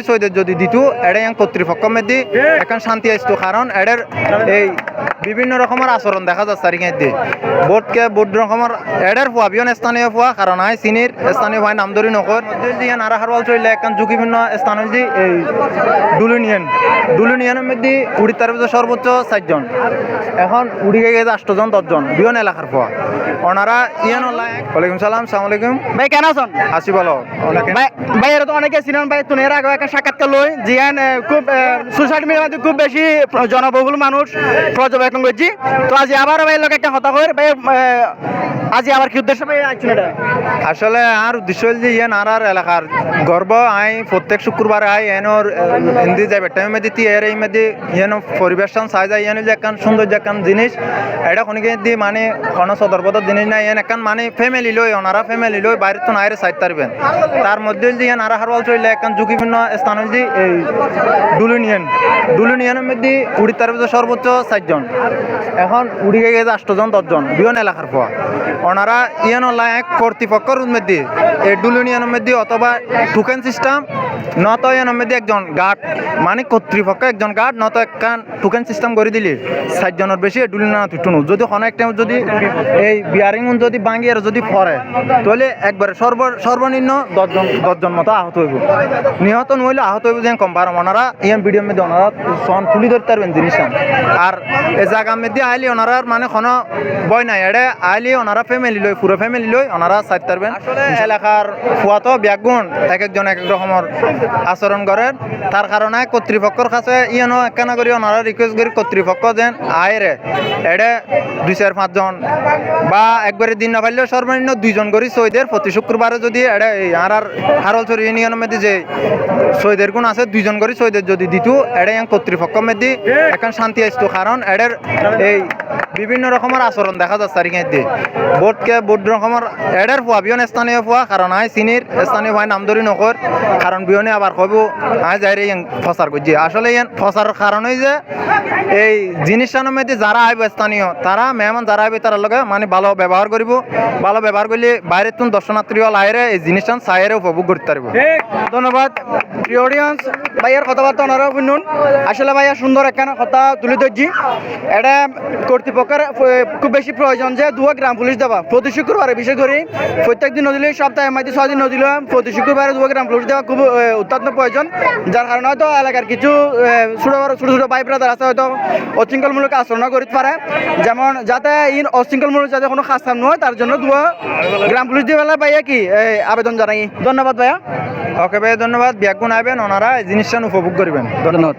সৈদের যদি দিত এড়ে কর্তৃপক্ষ মেদি এখন শান্তি আসতো কারণ এড়ের এই বিভিন্ন রকমের আচরণ দেখা যাচ্ছে আর ইংরেজি বোর্ডকে বোর্ড রকমের এদের ফুয়া বিয়ন স্থানীয় ফুয়া কারণ আই চিনির স্থানীয় ভাই নাম ধরি নকর দিয়ে নারা হারওয়াল চলিলে এখন ঝুঁকিপূর্ণ স্থান হচ্ছে এই ডুলুনিয়ন ডুলুনিয়নের মধ্যে উড়ি তার সর্বোচ্চ চারজন এখন উড়ি গেছে আটজন দশজন বিয়ন এলাকার ফুয়া ওনারা ইয়ান ওয়ালাইকুম সালাম সালাম আলাইকুম। ভাই কেন আছেন? আসি বলো ভাই ভাই এরা তো অনেকে ছিলেন ভাই তুমি এর আগে একটা সাক্ষাৎকার লই জিয়ান খুব সোশ্যাল মিডিয়ার মধ্যে খুব বেশি জনবহুল মানুষ পর্যবেক্ষণ করছি তো আজ আবার ভাই লোক একটা হতা করে ভাই আজ আবার কি উদ্দেশ্য আইছেন এটা আসলে আর উদ্দেশ্য হল যে ইয়ান আর আর এলাকার গর্ব, আই প্রত্যেক শুক্রবার আই এনর হিন্দি যাবে টাইম মেদি তি এর এই মেদি ইয়ান পরিবেশন চাই যায়, ইয়ান যে একান সৌন্দর্য একান জিনিস, এটা কোনকে দি মানে কোনো সদরপদর জিনিস নাই। ইয়ান একান মানে ফ্যামিলি লই, ওনারা ফ্যামিলি লই, বাইরে তো নাইরে সাইড তারবেন। তার মধ্যে যে ইয়ান আর হারওয়াল চলিলে একান ঝুঁকিপূর্ণ স্থান হল যে এই ডুলুনিয়ন। ডুলুনিয়নের মধ্যে উড়ি তার সর্বোচ্চ চারজন এখন উড়ি গেছে আটজন দশজন বিয়ন এলাকার পর ওনারা ইয়ান এক কর্তৃপক্ষর মধ্যে এই ডুলুনিয়নের মধ্যে অথবা টোকেন সিস্টেম নত ইয়ানের মধ্যে একজন গার্ড। মানে কর্তৃপক্ষ একজন গার্ড নত একখান টোকেন সিস্টেম করে দিলি। ষাটজনের বেশি ডুলিনা তুটুনু। যদি কোনো একটা যদি এই বিয়ারিং যদি বাঙ্গি আর যদি পরে তাহলে একবারে সর্ব সর্বনিম্ন দশজন দশজন মতো আহত হইব। নিহত নইলে আহত হইব যেন কম পারম ওনারা ইয়ান ভিডিওর মধ্যে ওনারা সন তুলি ধরতে পারবেন জিনিস আর এই জায়গার মধ্যে আইলি ওনারা মানে কোনো বয় নাই। এড়ে আইলি ওনারা ফ্যামিলি লই পুরো ফ্যামিলি লই ওনারা সাইড পারবেন এলাকার ফুয়াতো ব্যাগুণ এক একজন এক এক রকমের আচরণ করেন। তার কারণে কর্তৃপক্ষর কাছে ইয়ানো একখানা করি ওনারা রিকোয়েস্ট করি কর্তৃপক্ষ যেন আয়রে এড়ে দুই চার পাঁচজন বা একবারে দিন না পারলেও সর্বনিম্ন দুইজন করি সৈদের প্রতি শুক্রবারে যদি এড়ে আর আর হারলচর ইউনিয়নের মধ্যে যে সৈদের গুণ আছে, দুইজন করে সৈদের যদি দিত এড়ে কর্তৃপক্ষ মধ্যে এখন শান্তি আসতো কারণ এদের এই বিভিন্ন রকমের আচরণ দেখা যাচ্ছে আর ইংরেজি বোর্ডকে বোর্ড রকমের এডের ফুয়া বিয়ন স্থানীয় ফুয়া কারণ আই চিনির স্থানীয় ভাই নাম ধরি নকর কারণ বিয়নে আবার কব, আই যাই রে ফসার করছি আসলে ইয়ান ফসার কারণই যে এই জিনিসটার মধ্যে যারা আইব স্থানীয় তারা মেহমান যারা আইবে তার লগে মানে ভালো ব্যবহার করিব ভালো ব্যবহার করলে বাইরের তুন দর্শনার্থী হল আইরে এই জিনিসটা চাইরে উপভোগ করতে পারব ধন্যবাদ। প্রিয় অডিয়েন্স ভাইয়ার কথাবার্তা ওনারা শুনুন। আসলে ভাইয়া সুন্দর একখানা কথা তুলে ধরছি এটা কর্তৃপক্ষের আহ, খুব বেশি প্রয়োজন যে দুয়া গ্রাম পুলিশ দেওয়া। প্রতি শুক্রবারে বিশেষ করে প্রত্যেক দিন নদিলে সপ্তাহে মাঝে ছয় দিন নদিলে প্রতি শুক্রবারে দুয়া গ্রাম পুলিশ দেওয়া খুব অত্যন্ত প্রয়োজন। যার কারণে হয়তো এলাকার কিছু ছোট ছোট ছোট ভাই ব্রাদার আছে হয়তো অশৃঙ্খলমূলক আচরণ করতে পারে। যেমন যাতে ইন অশৃঙ্খলমূলক যাতে কোনো খাস নয় তার জন্য দুয়া গ্রাম পুলিশ দিয়ে বেলা ভাইয়া কি আবেদন জানাই। ধন্যবাদ ভাইয়া। ওকে ভাই ধন্যবাদ। ব্যাগুণ আইবেন ওনারা এই জিনিসটা উপভোগ করবেন। ধন্যবাদ।